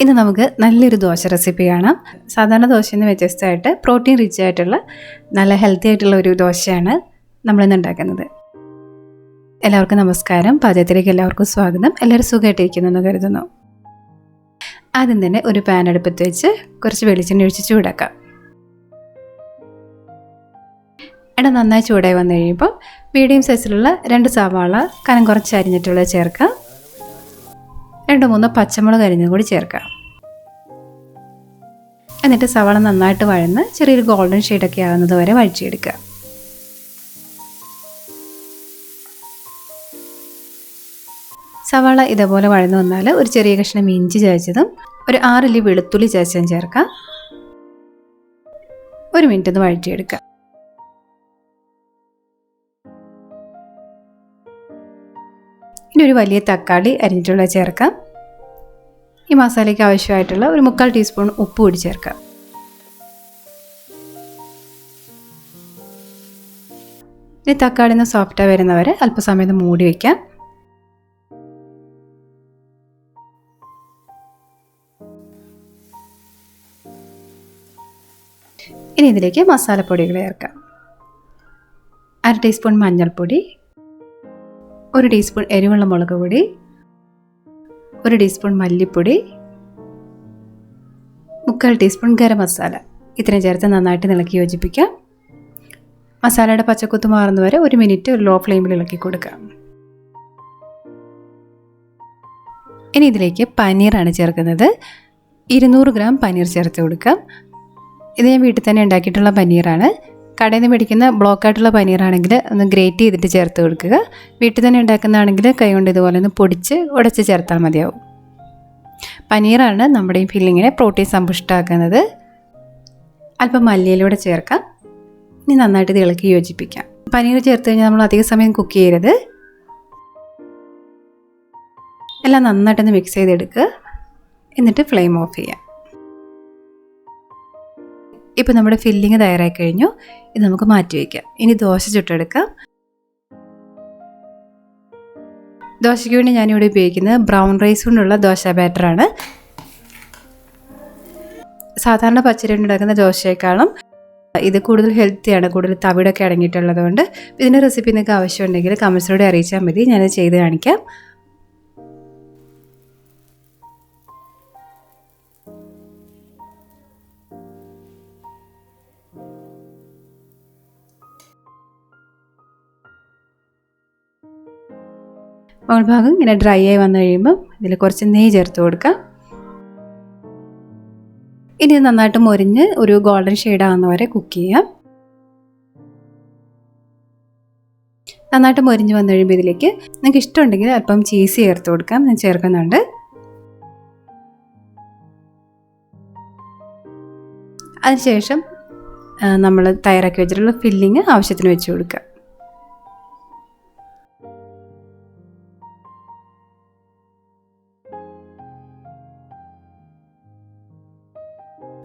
ഇന്ന് നമുക്ക് നല്ലൊരു ദോശ റെസിപ്പി കാണാം. സാധാരണ ദോശയിൽ നിന്ന് വ്യത്യസ്തമായിട്ട് പ്രോട്ടീൻ റിച്ച് ആയിട്ടുള്ള നല്ല ഹെൽത്തി ആയിട്ടുള്ള ഒരു ദോശയാണ് നമ്മളിന്ന് ഉണ്ടാക്കുന്നത്. എല്ലാവർക്കും നമസ്കാരം. പാചകത്തിലേക്ക് എല്ലാവർക്കും സ്വാഗതം. എല്ലാവരും സുഖമായിട്ടിരിക്കുന്നു എന്ന് കരുതുന്നു. ആദ്യം തന്നെ ഒരു പാൻ അടുപ്പത്ത് വെച്ച് കുറച്ച് വെളിച്ചെണ്ണ ഒഴിച്ച് ചൂടാക്കാം. എണ്ണ നന്നായി ചൂടായി വന്നു കഴിയുമ്പോൾ മീഡിയം സൈസിലുള്ള രണ്ട് സവാള കനം കുറച്ച് അരിഞ്ഞിട്ടുള്ളത് ചേർക്കാം. രണ്ട് മൂന്ന് പച്ചമുളക് അരിഞ്ഞും കൂടി ചേർക്കാം. എന്നിട്ട് സവാള നന്നായിട്ട് വഴന്ന് ചെറിയൊരു ഗോൾഡൻ ഷെയ്ഡൊക്കെ ആവുന്നത് വരെ വഴിച്ചെടുക്കുക സവാള ഇതേപോലെ വഴന്നു വന്നാൽ ഒരു ചെറിയ കഷ്ണം ഇഞ്ചി ചതച്ചതും ഒരു ആറിലി വെളുത്തുള്ളി ചതച്ചതും ചേർക്കാം. ഒരു മിനിറ്റ് ഒന്ന് വഴറ്റിയെടുക്കുക. ഇനി ഒരു വലിയ തക്കാളി അരിഞ്ഞിട്ടുള്ള ചേർക്കാം. ഈ മസാലയ്ക്ക് ആവശ്യമായിട്ടുള്ള ഒരു മുക്കാൽ ടീസ്പൂൺ ഉപ്പ് കൂടി ചേർക്കാം. ഇനി തക്കാളി ഒന്ന് സോഫ്റ്റായി വരുന്നവരെ അല്പസമയം മൂടി വയ്ക്കാം ഇനി ഇതിലേക്ക് മസാലപ്പൊടികൾ ചേർക്കാം. അര ടീസ്പൂൺ മഞ്ഞൾപ്പൊടി ഒരു ടീസ്പൂൺ എരിവുള്ള മുളക് പൊടി ഒരു ടീസ്പൂൺ മല്ലിപ്പൊടി മുക്കാൽ ടീസ്പൂൺ ഗരം മസാല. ഇത്രയും ചേർത്ത് നന്നായിട്ട് ഇളക്കി യോജിപ്പിക്കാം മസാലയുടെ പച്ചക്കുത്ത് മാറുന്നവരെ ഒരു മിനിറ്റ് ഒരു ലോ ഫ്ലെയിമിൽ ഇളക്കി കൊടുക്കാം ഇനി ഇതിലേക്ക് പനീറാണ് ചേർക്കുന്നത്. ഇരുന്നൂറ് ഗ്രാം പനീർ ചേർത്ത് കൊടുക്കാം. ഇത് ഞാൻ വീട്ടിൽ തന്നെ ഉണ്ടാക്കിയിട്ടുള്ള പനീറാണ്. കടയിൽ നിന്ന് മേടിക്കുന്ന ബ്ലോക്കായിട്ടുള്ള പനീറാണെങ്കിൽ ഒന്ന് ഗ്രേറ്റ് ചെയ്തിട്ട് ചേർത്ത് കൊടുക്കുക. വീട്ടിൽ തന്നെ ഉണ്ടാക്കുന്നതാണെങ്കിൽ കൈ കൊണ്ട് ഇതുപോലെ ഒന്ന് പൊടിച്ച് ഉടച്ച് ചേർത്താൽ മതിയാവും. പനീറാണ് നമ്മുടെ ഈ ഫില്ലിങ്ങിനെ പ്രോട്ടീൻ സമ്പുഷ്ടമാക്കുന്നത് അല്പം മല്ലിയിലൂടെ ചേർക്കാം. ഇനി നന്നായിട്ട് ഇത് ഇളക്കി യോജിപ്പിക്കാം. പനീർ ചേർത്ത് കഴിഞ്ഞാൽ നമ്മൾ അധിക സമയം കുക്ക് ചെയ്യരുത്. എല്ലാം നന്നായിട്ടൊന്ന് മിക്സ് ചെയ്തെടുക്കുക. എന്നിട്ട് ഫ്ലെയിം ഓഫ് ചെയ്യാം. ഇപ്പോൾ നമ്മുടെ ഫില്ലിങ് തയ്യാറായി കഴിഞ്ഞു. ഇത് നമുക്ക് മാറ്റി വയ്ക്കാം ഇനി ദോശ ചുട്ടെടുക്കാം. ദോശയ്ക്ക് വേണ്ടി ഞാനിവിടെ ഉപയോഗിക്കുന്നത് ബ്രൗൺ റൈസ് കൊണ്ടുള്ള ദോശ ബാറ്ററാണ് സാധാരണ പച്ചരി ഉണ്ടാക്കുന്ന ദോശയെക്കാളും ഇത് കൂടുതൽ ഹെൽത്തിയാണ് കൂടുതൽ തവിടൊക്കെ അടങ്ങിയിട്ടുള്ളത് കൊണ്ട് ഇതിന്റെ റെസിപ്പി നിങ്ങൾക്ക് ആവശ്യമുണ്ടെങ്കിൽ കമൻസിലൂടെ അറിയിച്ചാൽ മതി. ഞാനത് ചെയ്ത് കാണിക്കാം. മുകൾ ഭാഗം ഇങ്ങനെ ഡ്രൈ ആയി വന്നു കഴിയുമ്പോൾ ഇതിൽ കുറച്ച് നെയ്യ് ചേർത്ത് കൊടുക്കുക ഇനി നന്നായിട്ട് മൊരിഞ്ഞ് ഒരു ഗോൾഡൻ ഷെയ്ഡ് ആകുന്നവരെ കുക്ക് ചെയ്യാം. നന്നായിട്ട് മൊരിഞ്ഞ് വന്നു കഴിയുമ്പോൾ ഇതിലേക്ക് നിങ്ങൾക്ക് ഇഷ്ടമുണ്ടെങ്കിൽ അല്പം ചീസ് ചേർത്ത് കൊടുക്കാം. ഞാൻ ചേർക്കുന്നുണ്ട്. അതിനുശേഷം നമ്മൾ തയ്യാറാക്കി വെച്ചിട്ടുള്ള ഫില്ലിങ് ആവശ്യത്തിന് വെച്ച് കൊടുക്കുക.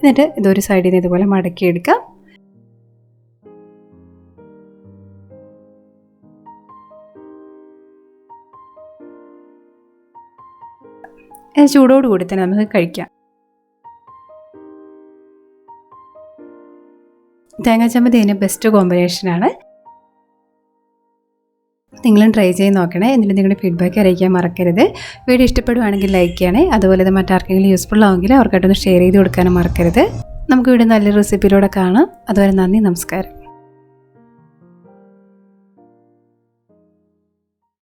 എന്നിട്ട് ഇതൊരു സൈഡിൽ നിന്ന് ഇതുപോലെ മടക്കിയെടുക്കാം ചൂടോട് കൂടി തന്നെ നമുക്ക് കഴിക്കാം. തേങ്ങാ ചമ്മന്തി ഇതിന് ബെസ്റ്റ് കോമ്പിനേഷനാണ് നിങ്ങളും ട്രൈ ചെയ്ത് നോക്കണേ. എന്നിട്ട് നിങ്ങളുടെ ഫീഡ്ബാക്ക് അറിയിക്കാൻ മറക്കരുത്. വീഡിയോ ഇഷ്ടപ്പെടുവാണെങ്കിൽ ലൈക്ക് ചെയ്യണേ. അതുപോലെ ഇത് മറ്റാർക്കെങ്കിലും യൂസ്ഫുൾ ആവുമെങ്കിൽ അവർക്കായിട്ടൊന്ന് ഷെയർ ചെയ്ത് കൊടുക്കാനും മറക്കരുത്. നമുക്ക് വീട് നല്ലൊരു റെസിപ്പിയിലൂടെ കാണാം. അതുവരെ നന്ദി നമസ്കാരം.